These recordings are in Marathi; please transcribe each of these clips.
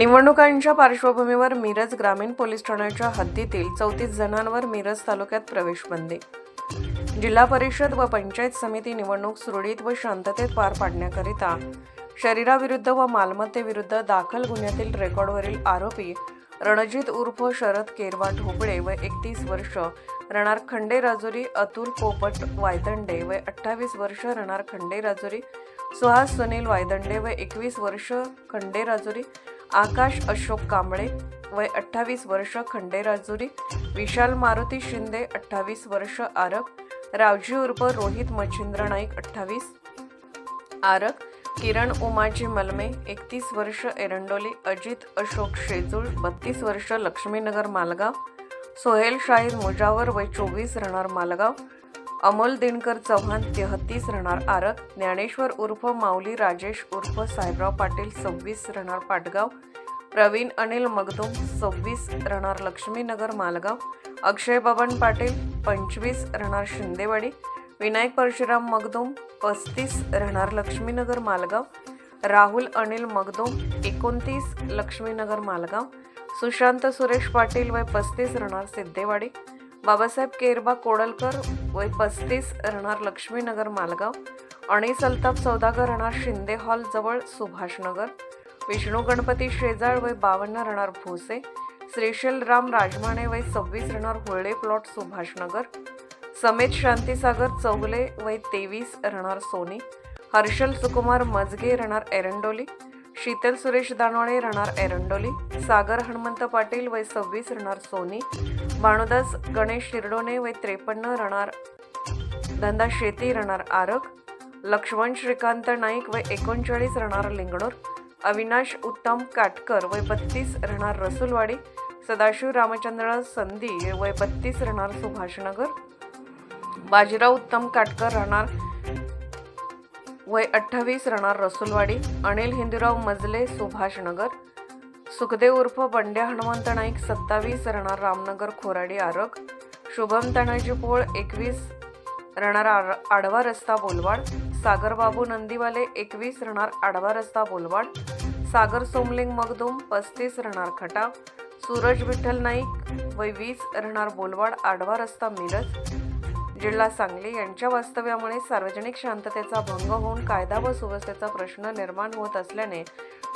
निवडणुकांच्या पार्श्वभूमीवर मिरज ग्रामीण पोलीस ठाण्याच्या हद्दीतील चौतीस जणांवर मिरज तालुक्यात प्रवेश बंदी. जिल्हा परिषद व पंचायत समिती निवडणूक सुरळीत व शांततेत पार पाडण्याकरिता शरीराविरुद्ध व मालमत्तेविरुद्ध दाखल गुन्ह्यातील रेकॉर्डवरील आरोपी रणजित उर्फ शरद केरवा ढोबळे व एकतीस वर्ष रणार खंडे राजुरी अतुल पोपट वायदंडे व अठ्ठावीस वर्ष रणार खंडे राजुरी सुहास सुनील वायदंडे व एकवीस वर्ष खंडे राजुरी आकाश अशोक कांबळे वय अठ्ठावीस वर्ष खंडे राजुरी विशाल मारुती शिंदे अठ्ठावीस वर्ष आरक रावजी उर्फ रोहित मच्छिंद्र नाईक अठ्ठावीस आरक किरण उमाजी मलमे एकतीस वर्ष एरंडोली अजित अशोक शेजूळ बत्तीस वर्ष लक्ष्मीनगर मालगाव सोहेल शाहीर मुजावर वय चोवीस राहणार मालगाव अमोल दिनकर चव्हाण तेहतीस राहणार आरत ज्ञानेश्वर उर्फ माऊली राजेश उर्फ साहेबराव पाटील सव्वीस राहणार पाटगाव प्रवीण अनिल मगदुम सव्वीस राहणार लक्ष्मीनगर मालगाव अक्षय बबन पाटील पंचवीस राहणार शिंदेवाडी विनायक परशुराम मगदुम पस्तीस राहणार लक्ष्मीनगर मालगाव राहुल अनिल मगदुम एकोणतीस लक्ष्मीनगर मालगाव सुशांत सुरेश पाटील वय पस्तीस राहणार सिद्धेवाडी बाबासाहेब केरबा कोडलकर वय पस्तीस राहणार लक्ष्मीनगर मालगाव अणीस अल्ताप सौदागर राहणार शिंदे हॉल जवळ सुभाषनगर विष्णू गणपती शेजाळ वय बावन्न राहणार भोसे श्रीशैल राम राजमाने वय सव्वीस राहणार होळे प्लॉट सुभाषनगर समेत शांतीसागर चौगले वय तेवीस राहणार सोनी हर्षल सुकुमार मजगे राहणार एरंडोली शीतल सुरेश दानोळे राहणार एरंडोली सागर हनुमंत पाटील वय सव्वीस राहणार सोनी भानुदास गणेश शिरडोणे वय त्रेपन्न राहणार धंदा शेती राहणार आरग लक्ष्मण श्रीकांत नाईक वय एकोणचाळीस राहणार लिंगणूर अविनाश उत्तम काटकर वय बत्तीस राहणार रसुलवाडी सदाशिव रामचंद्र संधी वय बत्तीस राहणार सुभाषनगर बाजीराव उत्तम काटकर राहणार वय अठ्ठावीस राहणार रसुलवाडी अनिल हिंदूराव मजले सुभाषनगर सुखदेव उर्फ बंड्या हनुमंत नाईक सत्तावीस राहणार रामनगर खोराडी आरग. शुभम तानाजी पोळ एकवीस राहणार आर- आडवा रस्ता बोलवाड. सागरबाबू नंदीवाले एकवीस राहणार आडवा रस्ता बोलवाड. सागर सोमलिंग मगदूम पस्तीस राहणार खटाव. सूरज विठ्ठल नाईक वय वीस राहणार बोलवाड आडवा रस्ता मिरज. जिल्हा सांगली यांच्या वास्तव्यामुळे सार्वजनिक शांततेचा भंग होऊन कायदा व सुव्यवस्थेचा प्रश्न निर्माण होत असल्याने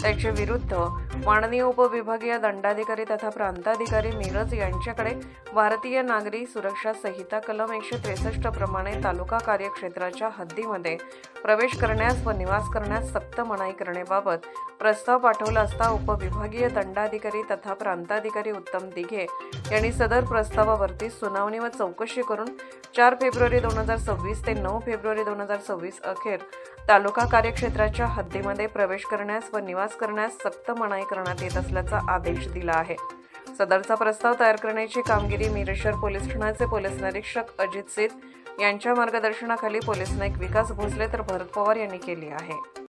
त्यांचे विरुद्ध माननीय उपविभागीय दंडाधिकारी तथा प्रांताधिकारी मिरज यांच्याकडे भारतीय नागरी सुरक्षा संहिता कलम एकशे त्रेसष्ट प्रमाणे तालुका कार्यक्षेत्राच्या हद्दीमध्ये प्रवेश करण्यास व निवास करण्यास सक्त मनाई करण्याबाबत प्रस्ताव पाठवला असता उपविभागीय दंडाधिकारी तथा प्रांताधिकारी उत्तम दिघे यांनी सदर प्रस्तावावरती सुनावणी व चौकशी करून चार फेब्रुवारी दोन हजार सव्वीस ते नऊ फेब्रुवारी दोन हजार सव्वीस अखेर तालुका कार्यक्षेत्राच्या हद्दीमध्ये प्रवेश करण्यास व निवास करण्यास सक्त मनाई करण्यात येत असल्याचा आदेश दिला आहे. सदरचा प्रस्ताव तयार करण्याची कामगिरी मिरेश्वर पोलीस ठाण्याचे पोलीस निरीक्षक अजित सेत यांच्या मार्गदर्शनाखाली पोलीस नाईक विकास भोसले तर भरत पवार यांनी केली आहे.